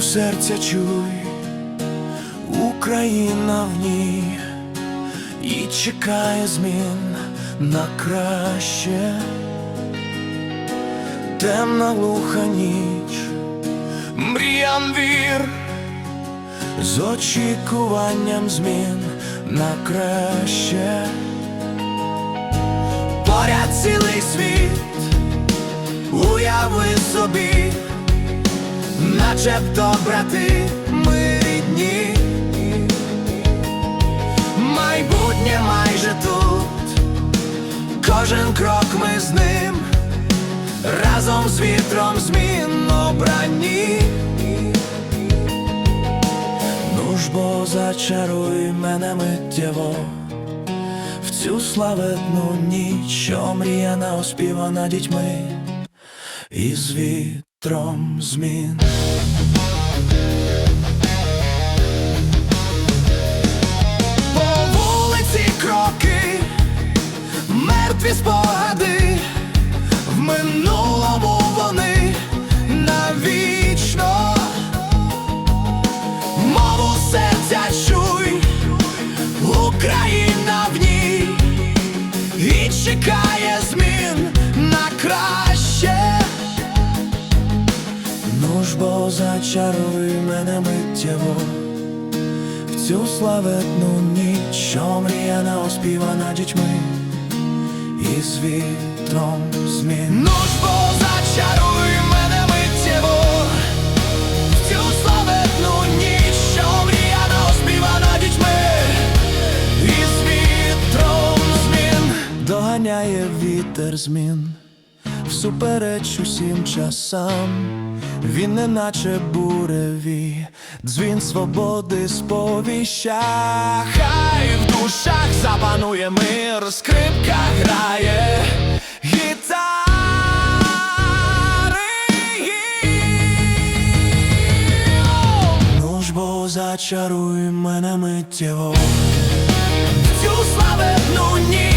серця чуй, Україна в ній і чекає змін на краще, темна глуха ніч, мріям вір, з очікуванням змін на краще, поряд цілий світ, уяви собі начебто брати ми рідні, майбутнє майже тут, кожен крок ми з ним, разом з вітром змін обрані. Ну ж бо зачаруй мене миттєво. В цю славетну ніч, що мріяна оспівана дітьми. І з вітром змін. По вулиці кроки, мертві спогади, в минулому вони навічно, мову серця чуй, Україна в ній і чекає змін на краще. Зачаруй мене миттєво. В цю славетну ніч, що мріяна оспівана дітьми. І з вітром змін. Ну ж бо зачаруй мене миттєво. В цю славетну ніч, що мріяна оспівана дітьми. І з вітром змін. Доганяє вітер змін всупереч усім часам, він не наче буреві, дзвін свободи сповіща, хай в душах запанує мир, скрипка грає, гітари. Ну зачаруй мене миттєво. Цю славетну ніч,